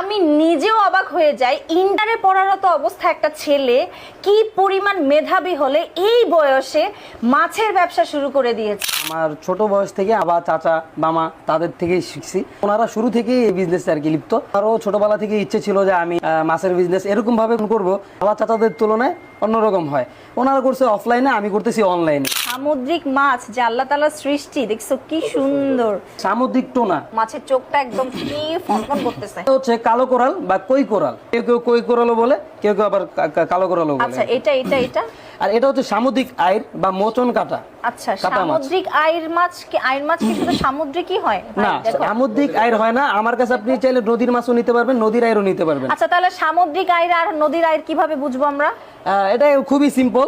আমি নিজেও অবাক হয়ে যাই। ইন্টারে পড়ারত অবস্থা একটা ছেলে কি পরিমাণ মেধাবী হলে এই বয়সে মাছের ব্যবসা শুরু করে দিয়েছে। আমার ছোট বয়স থেকে আবার চাচা মামা তাদের থেকেই শিখছি। ওনারা শুরু থেকেই এই বিজনেসে আর কি লিপ্ত। আরও ছোটবেলা থেকে ইচ্ছে ছিল যে আমি মাছের বিজনেস এরকম ভাবে করব। আবার চাচাদের তুলনায় অন্যরকম হয়। ওনারা করছে অফলাইনে আমি করতেছি অনলাইনে সামুদ্রিক মাছ যে আল্লাহ তালার সৃষ্টি দেখছ কি সুন্দর। সামুদ্রিক টোনা। মাছের চোখটা একদম কি ফনফন করতেছে। হচ্ছে কালো কোরাল বা কই কোরাল? কেউ কেউ কই কোরালও বলে কেউ কেউ আবার কালো কোরালও বলে। আচ্ছা এটা এটা এটা? আর এটা হচ্ছে সামুদ্রিক আয়ের বা মোচন কাটা। আচ্ছা সামুদ্রিক আইর মাছ কি আইর মাছ কি শুধু সামুদ্রিকই হয়? না সামুদ্রিক আয়ের হয় না। আমার কাছে আপনি চাইলে নদীর মাছও নিতে পারবেন নদীর আয়েরও নিতে পারবেন। আচ্ছা তাহলে সামুদ্রিক আইর আর নদীর আইর কীভাবে বুঝব আমরা? আহ, এটা খুবই সিম্পল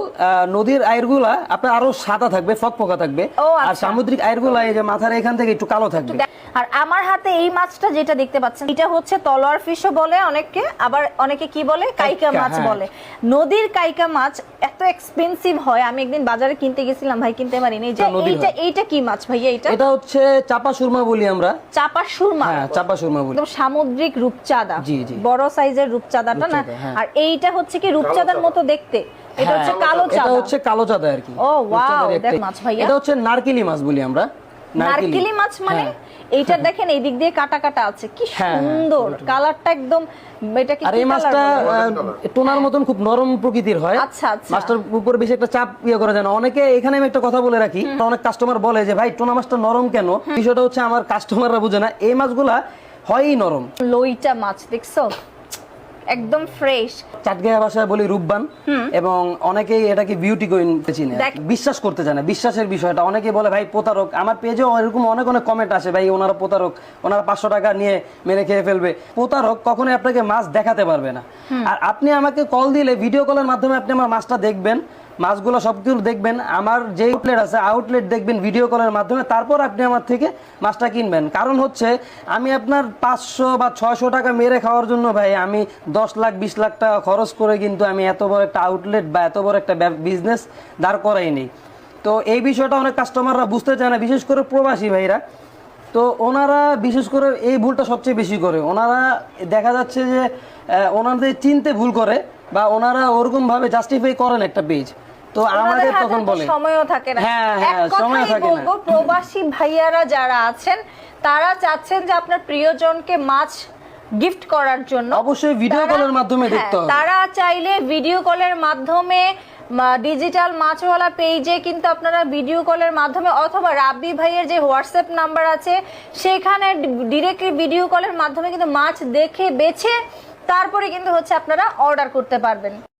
নদীর আয়েরগুলা আপনার আরও সাদা থাকবে ফকফকা থাকবে। আর আচ্ছা। সামুদ্রিক আয়েরগুলা এই যে মাথার এখান থেকে একটু কালো থাকবে। আর আমার হাতে এই মাছটা যেটা দেখতে পাচ্ছেন এটা হচ্ছে তলোয়ার ফিশও বলে অনেকে আবার অনেকে কি বলে? কাইকা মাছ হ্যাঁ। বলে। নদীর কাইকা মাছ এত এক্সপেন্সিভ হয়। আমি একদিন বাজারে কিনতে গেছিলাম ভাই কিনতে পারিনি। এই যে এইটা এইটা কি মাছ ভাইয়া এটা এটা হচ্ছে চাপা সুরমা বলি আমরা। চাপা সুরমা? হ্যাঁ চাপা সুরমা বলি। একদম সামুদ্রিক রূপচাঁদা। জি, জি। বড় সাইজের রূপচাঁদাটা না? হ্যাঁ। আর এইটা হচ্ছে কি রূপচাঁদার মতো দেখতে। এটা হচ্ছে হ্যাঁ, কালো এটা চাঁদা। হচ্ছে কালো চাঁদা আর কি। ও, রূপচাঁদার দেখ মাছ ভাইয়া। এটা হচ্ছে নারকেলি মাছ বলি আমরা। নারকেলি মাছ মানে? হ্যাঁ। এইটা দেখেন এই দিক দিয়ে কাটা কাটা আছে। কি হ্যাঁ, হ্যাঁ, সুন্দর। কালারটা একদম এটা কি আর এই মাছটা টোনার মতন খুব নরম প্রকৃতির হয়। আচ্ছা, আচ্ছা। মাছটার উপরে বেশি একটা চাপ ইয়ে করা যায় না। অনেকে এখানে আমি একটা কথা বলে রাখি। অনেক কাস্টমার বলে যে ভাই টোনা মাছটা নরম কেন? বিষয়টা হচ্ছে আমার কাস্টমাররা বুঝে না। এই মাছগুলা হয়ই নরম। লইটা মাছ দেখছ? একদম ফ্রেশ চাটগাঁয়া ভাষায় বলি রূপবান। এবং অনেকেই এটাকে বিউটি কুইন চিনে। বিশ্বাস করতে জানে বিশ্বাসের বিষয়টা। অনেকে বলে ভাই প্রতারক। আমার পেজেও এরকম অনেক অনেক কমেন্ট আসে ভাই ওনারা প্রতারক। ওনারা পাঁচশো টাকা নিয়ে মেনে খেয়ে ফেলবে। প্রতারক কখনোই আপনাকে মাছ দেখাতে পারবে না। আর আপনি আমাকে কল দিলে ভিডিও কলের মাধ্যমে আপনি আমার মাছটা দেখবেন। মাছগুলো সব কিছু দেখবেন, আমার যে আউটলেট আছে আউটলেট দেখবেন ভিডিও কলের মাধ্যমে, তারপর আপনি আমার থেকে মাছটা কিনবেন। কারণ হচ্ছে, আমি আপনার পাঁচশো বা ছয়শো টাকা মেরে খাওয়ার জন্য ভাই, আমি দশ লাখ, বিশ লাখ টাকা খরচ করে কিন্তু আমি এত বড় একটা আউটলেট বা এত বড় একটা বিজনেস দাঁড় করাই নেই তো এই বিষয়টা অনেক কাস্টমাররা বুঝতে চায় না, বিশেষ করে প্রবাসী ভাইরা। তো ওনারা বিশেষ করে এই ভুলটা সবচেয়ে বেশি করে। ওনারা দেখা যাচ্ছে যে ওনাদের চিনতে ভুল করে বা ওনারা ওরকমভাবে জাস্টিফাই করেন একটা পেজ তো আমাদের তখন বলে। সময়ও থাকে না। হ্যাঁ, হ্যাঁ, এক সময় কথাই থাকে না। বলব প্রবাসী ভাইয়ারা যারা আছেন তারা চাচ্ছেন যে আপনার প্রিয়জনকে মাছ গিফট করার জন্য। অবশ্যই ভিডিও কলের মাধ্যমে হ্যাঁ, দেখতে হবে। তারা চাইলে ভিডিও কলের মাধ্যমে ডিজিটাল মাছওয়ালা পেজে কিন্তু আপনারা ভিডিও কলের মাধ্যমে অথবা রাব্বি ভাইয়ের যে হোয়াটসঅ্যাপ নাম্বার আছে সেখানে ডিরেক্টলি ভিডিও কলের মাধ্যমে কিন্তু মাছ দেখে বেছে তারপরে কিন্তু হচ্ছে আপনারা অর্ডার করতে পারবেন।